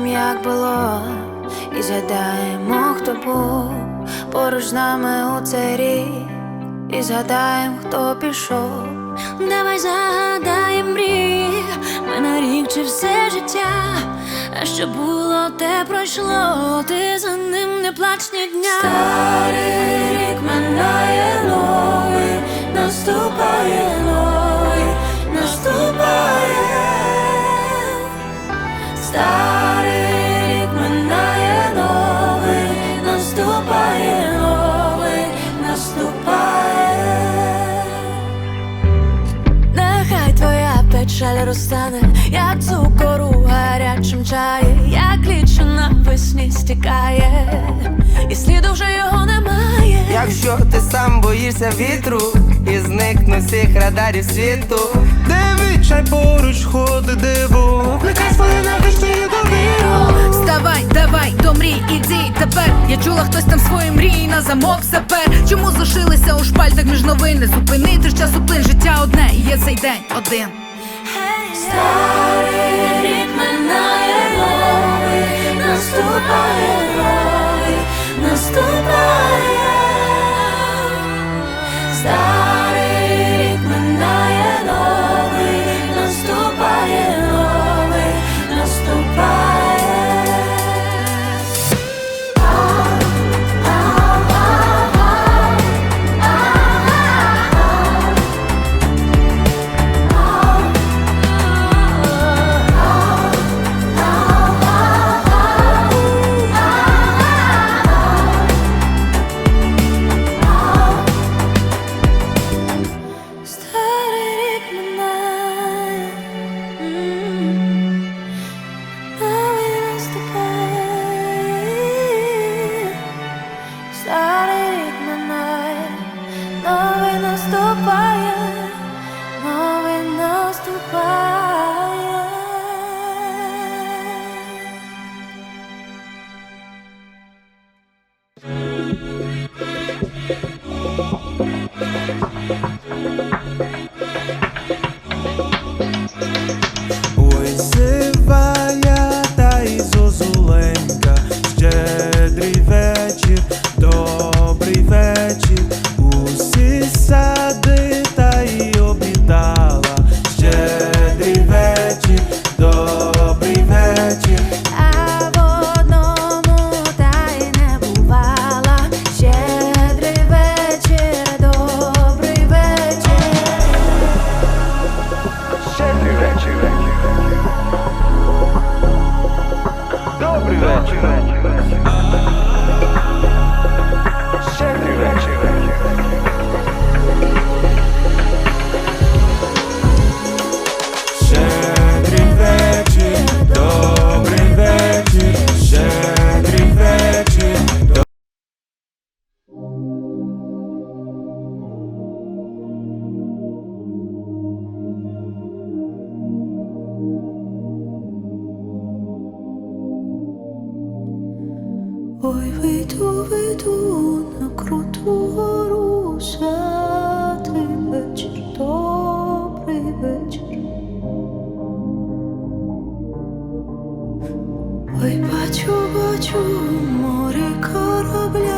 Згадаєм, як було, і згадаємо, хто був поруч з нами у цей рік, і згадаєм, хто пішов. Давай загадаєм мрій, ми на рік чи все життя. А що було, те пройшло, ти за ним не плач ні дня. Старий рік минає новий, наступає навесні стікає, і сліду вже його немає. Якщо ти сам боїшся вітру і зникну всіх радарів світу, Де відчай поруч ходить диво Плекай свою навічну довіру Вставай, давай, до мрій, іди тепер. Я чула, хтось там свої мрії на замок запер. Чому залишилися у шпальтах між новини? Зупинити ж часу плин, життя одне, і є цей день один. Старий наступає новий, наступає. Ой, вийду, вийду на круту гору, святий вечір, добрий вечір. Ой, бачу, бачу, в морі корабля,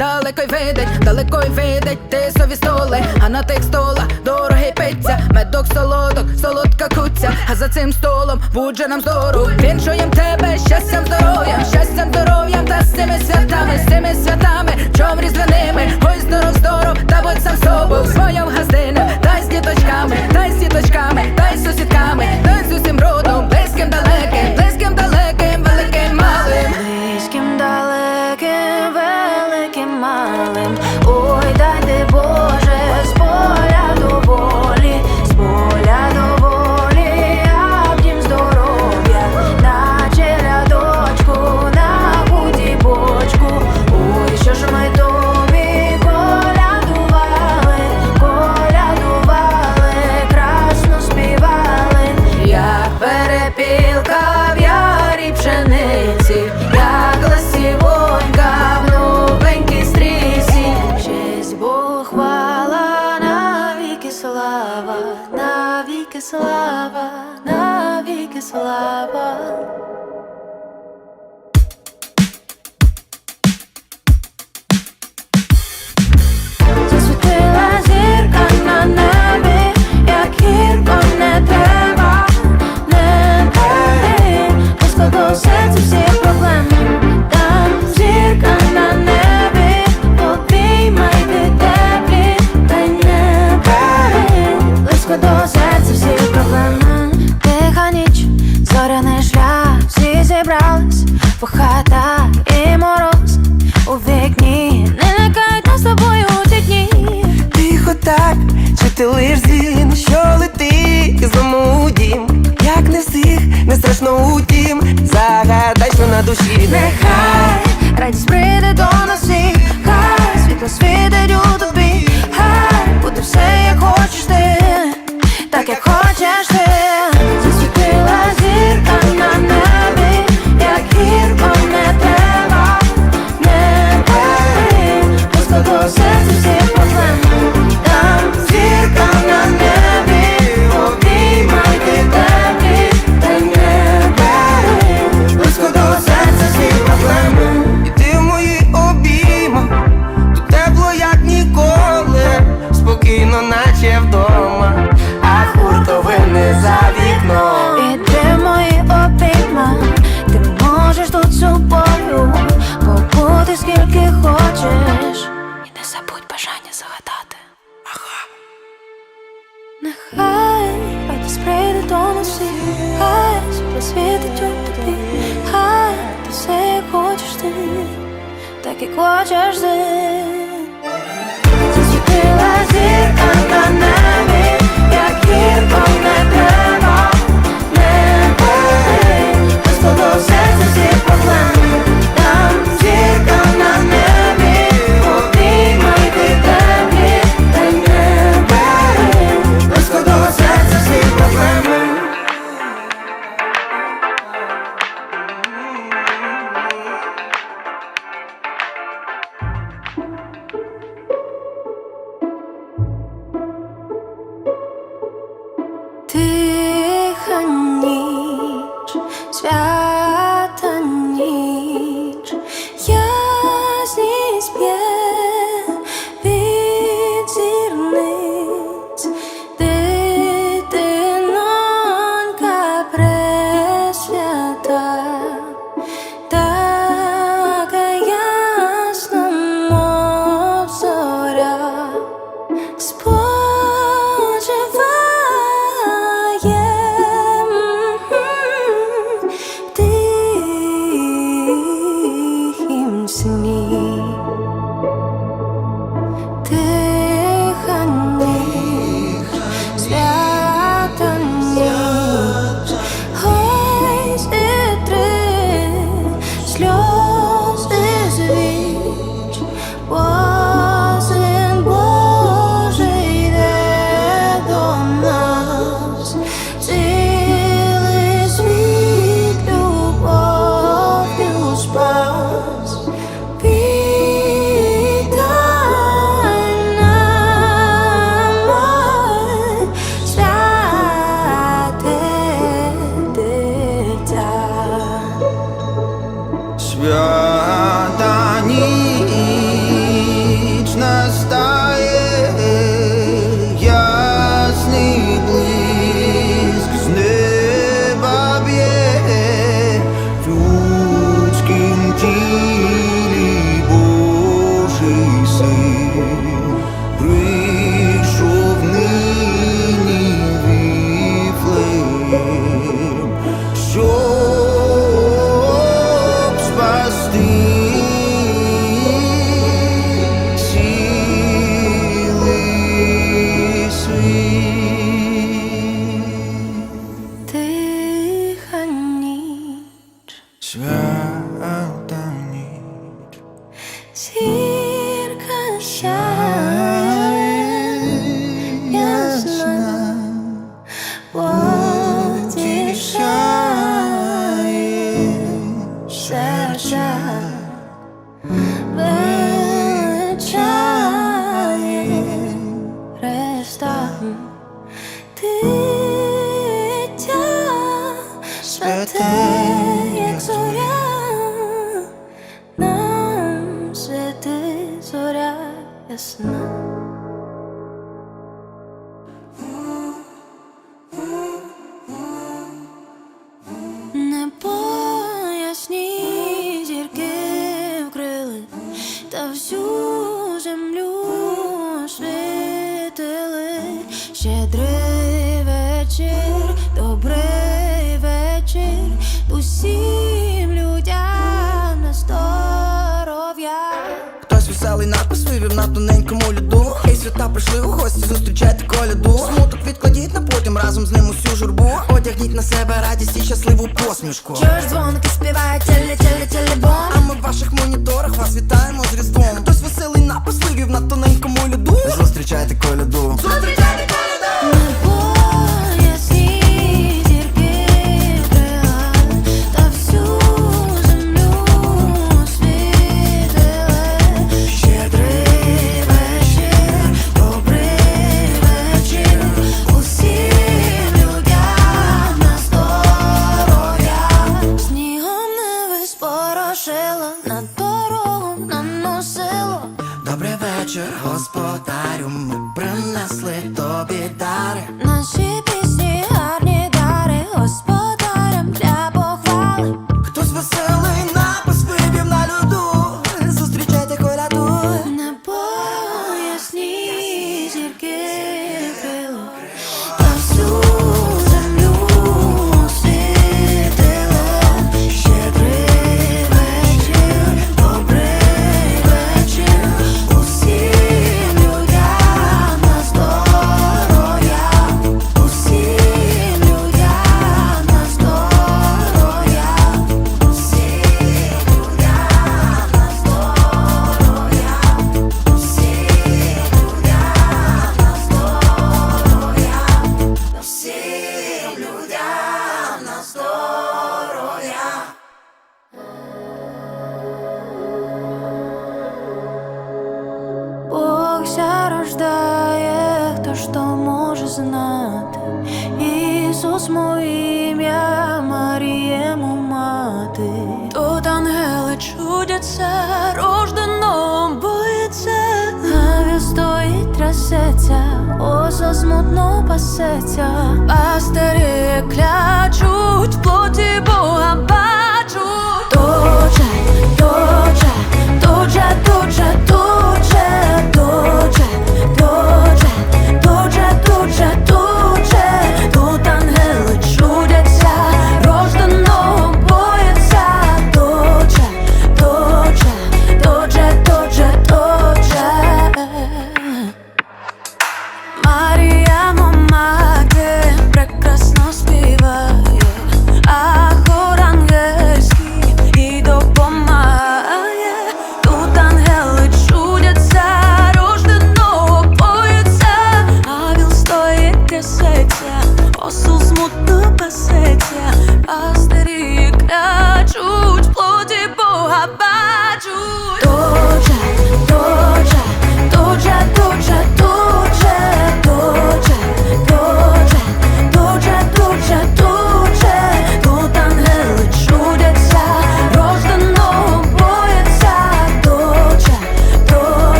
далеко й видить, далеко й видить, ти сові столи, а на тих стола дороги пиця, медок, солодок, солодка куця, а за цим столом будже нам здоров. Віншуєм тебе, щастям, здоров'ям, щастям, здоров'ям, та з цими святами, з цими святами, чом різдвяними, ой, здоров, здоров, та будь сам собою, своя в газдине, дай з діточками, та й з діточками, дай з сусідками, та й з усім родом, близьким далеким, близьким далеким, великим малим. ясна. знати, Ісус моїм я Марієму мати, тут ангели чудяться, рождено боїться, Наві стоїть, трясеться, оза смутно пасеться, пастирі клячуть в плоті Бога.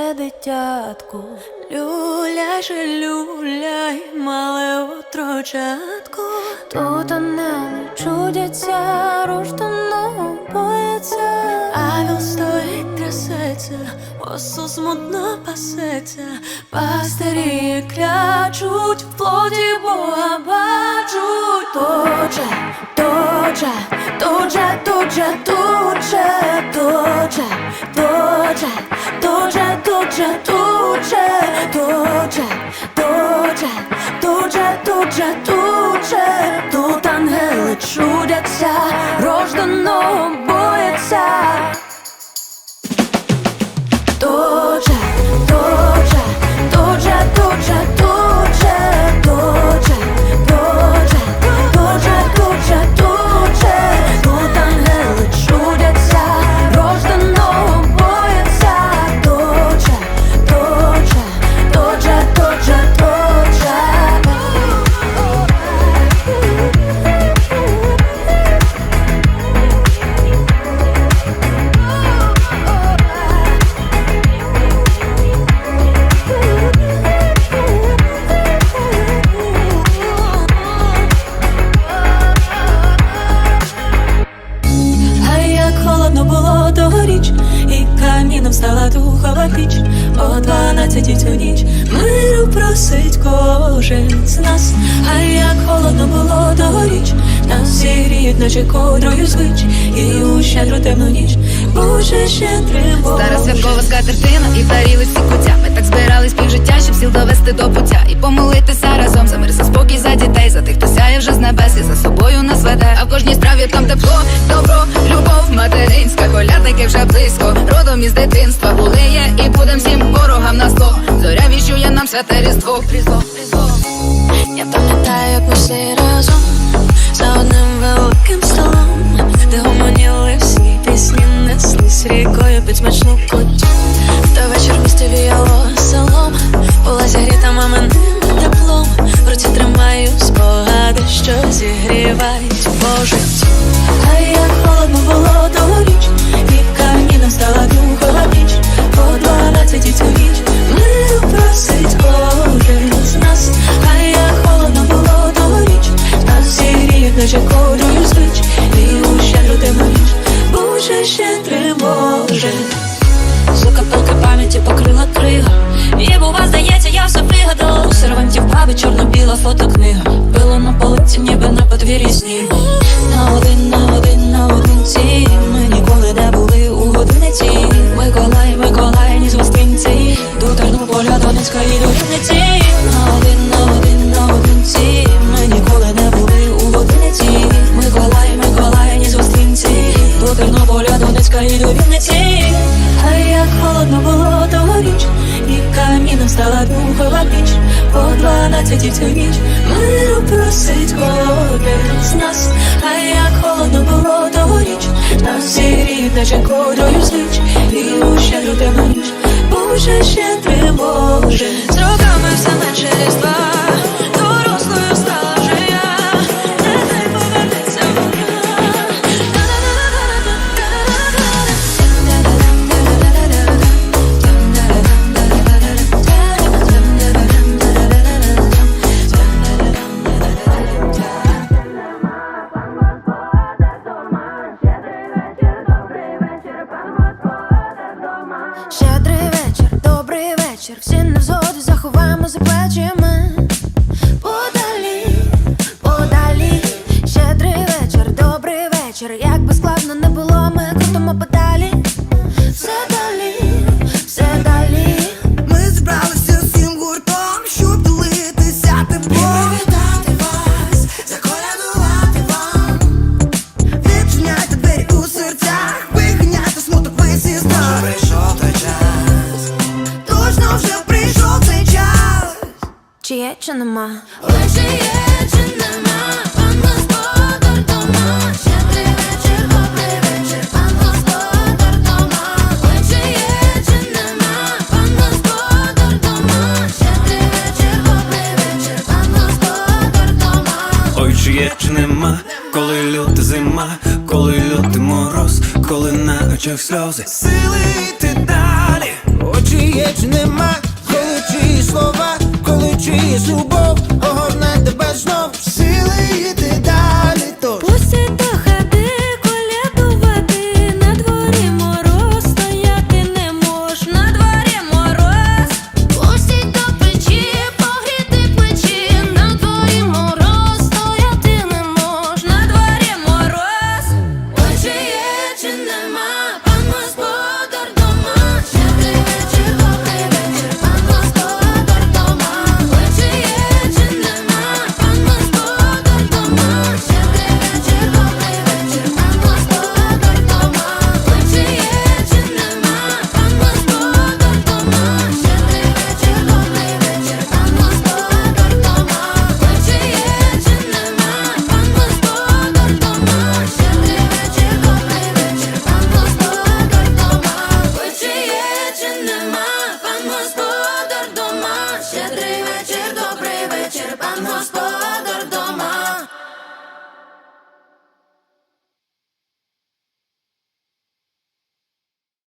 Це дитятку, люляй, люляй, мале отрочатку, тут не чудяться, рождено бояться, авіл стоїть, трясеться, осу смутно пасеться, пастирі клячуть, в плоді Бога бачуть, тут же, тут же, тут же, тут же, тут же, тут же, тут же дуже, дуже, дуже, дуже, дуже, дуже, дуже, дуже. Тут ангели чудяться, рожденого бояться. Дуже, дуже, з нас. А як холодно було тогоріч, нас зігріють, наче кодрою звич, і у щедру темну ніч, Боже щедрий Боже. Стара святкова скатертина і таріли всі куття. Ми так збирались півжиття, щоб сіл довести до пуття. І помолитися разом за мир, за спокій, за дітей, за тих, хто сяє вже з небес і за собою нас веде. А в кожній справі там тепло, добро, любов, материнська, колядники вже близько. Родом із дитинства були є і будем всім ворогам на зло. Зоря віщує нам святе різдво. Різдво, різдво. Я пам'ятаю, як ми всі разом за одним великим столом, де гомоніли всі пісні, неслись рікою під смачну кутю. Той вечір в місті віяло селом, була зігріта маминим теплом. В руці тримаю спогади, що зігрівають по житті. просить і цю ніч. Миру просить кожен з нас, а як холодно було тогоріч, нас зігрів, наче кодрою звич, і у щедру тебе ніч, Боже, щедрий Боже, з роками все менше різдва. se pode mais. віче в сльози. Сили йти далі, очі є чи нема, коли чиї слова, коли чиї зуби.